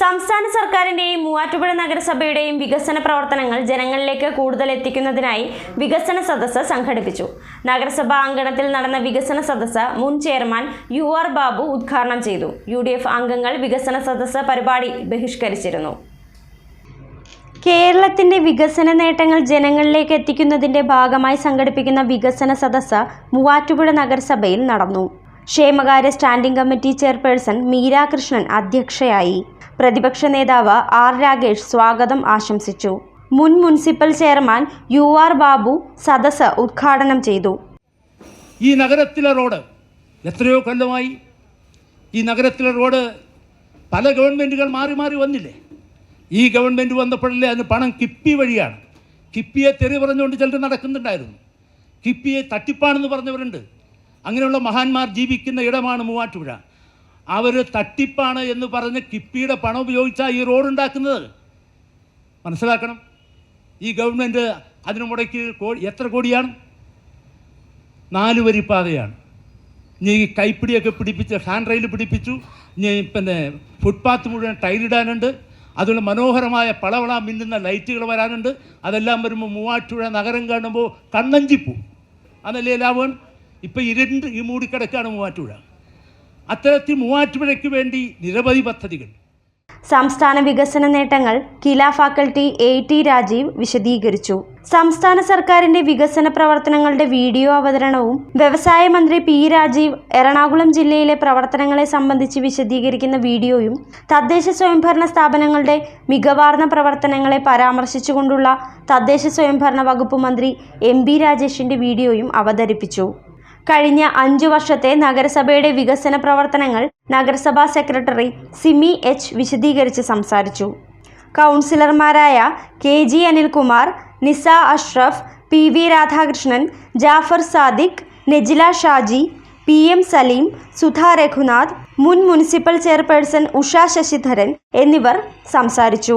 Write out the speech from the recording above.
സംസ്ഥാന സർക്കാരിന്റെയും മൂവാറ്റുപുഴ നഗരസഭയുടെയും വികസന പ്രവർത്തനങ്ങൾ ജനങ്ങളിലേക്ക് കൂടുതൽ എത്തിക്കുന്നതിനായി വികസന സദസ്സ് സംഘടിപ്പിച്ചു. നഗരസഭാ അങ്കണത്തിൽ നടന്ന വികസന സദസ്സ് മുൻ ചെയർമാൻ യു ആർ ബാബു ഉദ്ഘാടനം ചെയ്തു. യു അംഗങ്ങൾ വികസന സദസ്സ് പരിപാടി ബഹിഷ്കരിച്ചിരുന്നു. കേരളത്തിന്റെ വികസന നേട്ടങ്ങൾ ജനങ്ങളിലേക്ക് എത്തിക്കുന്നതിന്റെ ഭാഗമായി സംഘടിപ്പിക്കുന്ന വികസന സദസ്സ് മൂവാറ്റുപുഴ നഗരസഭയിൽ നടന്നു. ക്ഷേമകാര്യ സ്റ്റാൻഡിംഗ് കമ്മിറ്റി ചെയർപേഴ്സൺ മീരാകൃഷ്ണൻ അധ്യക്ഷയായി. പ്രതിപക്ഷ നേതാവ് ആർ രാഗേഷ് സ്വാഗതം ആശംസിച്ചു. മുൻ municipal chairman U R Babu സദസ് ഉദ്ഘാടനം ചെയ്തു. ഈ നഗരത്തിലെ റോഡ് എത്രയോ കൊല്ലമായി ഈ നഗരത്തിലെ റോഡ് പല ഗവൺമെന്റുകൾ മാറി മാറി വന്നില്ലേ? ഈ ഗവൺമെന്റ് വന്നപ്പോഴല്ലേ അതിന് പണം കിപ്പി വഴിയാണ്. കിപ്പിയെ തെറി പറഞ്ഞുകൊണ്ട് ചിലർ നടക്കുന്നുണ്ടായിരുന്നു. കിപ്പിയെ തട്ടിപ്പാണെന്ന് പറഞ്ഞവരുണ്ട്. അങ്ങനെയുള്ള മഹാന്മാർ ജീവിക്കുന്ന ഇടമാണ് മൂവാറ്റുപുഴ. അവർ തട്ടിപ്പാണ് എന്ന് പറഞ്ഞ് കിപ്പിയുടെ പണം ഉപയോഗിച്ചാണ് ഈ റോഡ് ഉണ്ടാക്കുന്നത്. മനസ്സിലാക്കണം? ഈ ഗവൺമെന്റ് അതിന് മുടക്കി കോടി എത്ര കോടിയാണ്? നാല് വരി പാതയാണ്. ഈ കൈപ്പിടിയൊക്കെ പിടിപ്പിച്ച് ഹാൻഡ് റെയിൽ പിടിപ്പിച്ചു. ഇനി പിന്നെ ഫുട്പാത്ത് മുഴുവൻ ടൈലിടാനുണ്ട് അതുപോലെ മനോഹരമായ പളവള മിന്നുന്ന ലൈറ്റുകൾ വരാനുണ്ട്. അതെല്ലാം വരുമ്പോൾ മൂവാറ്റുപുഴ നഗരം കാണുമ്പോൾ കണ്ണഞ്ചിപ്പൂ. അതല്ലേ ലാഭം? ഇപ്പം ഇരുണ്ട് ഈ മൂടിക്കിടക്കാണ് മൂവാറ്റുപുഴ. അത്തരത്തിൽ മൂവാറ്റുപുഴയ്ക്ക് വേണ്ടി നിരവധി പദ്ധതികൾ. സംസ്ഥാന വികസന നേട്ടങ്ങൾ KILA faculty A T Rajeev വിശദീകരിച്ചു. സംസ്ഥാന സർക്കാരിന്റെ വികസന പ്രവർത്തനങ്ങളുടെ വീഡിയോ അവതരണവും വ്യവസായ മന്ത്രി പി രാജീവ് എറണാകുളം ജില്ലയിലെ പ്രവർത്തനങ്ങളെ സംബന്ധിച്ച് വിശദീകരിക്കുന്ന വീഡിയോയും തദ്ദേശ സ്വയംഭരണ സ്ഥാപനങ്ങളുടെ മികവാർന്ന പ്രവർത്തനങ്ങളെ പരാമർശിച്ചുകൊണ്ടുള്ള തദ്ദേശ സ്വയംഭരണ വകുപ്പ് മന്ത്രി എം ബി രാജേഷിന്റെ വീഡിയോയും അവതരിപ്പിച്ചു. കഴിഞ്ഞ അഞ്ചു വർഷത്തെ നഗരസഭയുടെ വികസന പ്രവർത്തനങ്ങൾ നഗരസഭാ സെക്രട്ടറി സിമി എച്ച് വിശദീകരിച്ച് സംസാരിച്ചു. കൗൺസിലർമാരായ K G Anilkumar Nisa Ashraf P V Radhakrishnan Jafar Sadiq Nejila Shaji P M Saleem Sudha Raghunath മുൻ മുനിസിപ്പൽ ചെയർപേഴ്സൺ ഉഷ ശശിധരൻ എന്നിവർ സംസാരിച്ചു.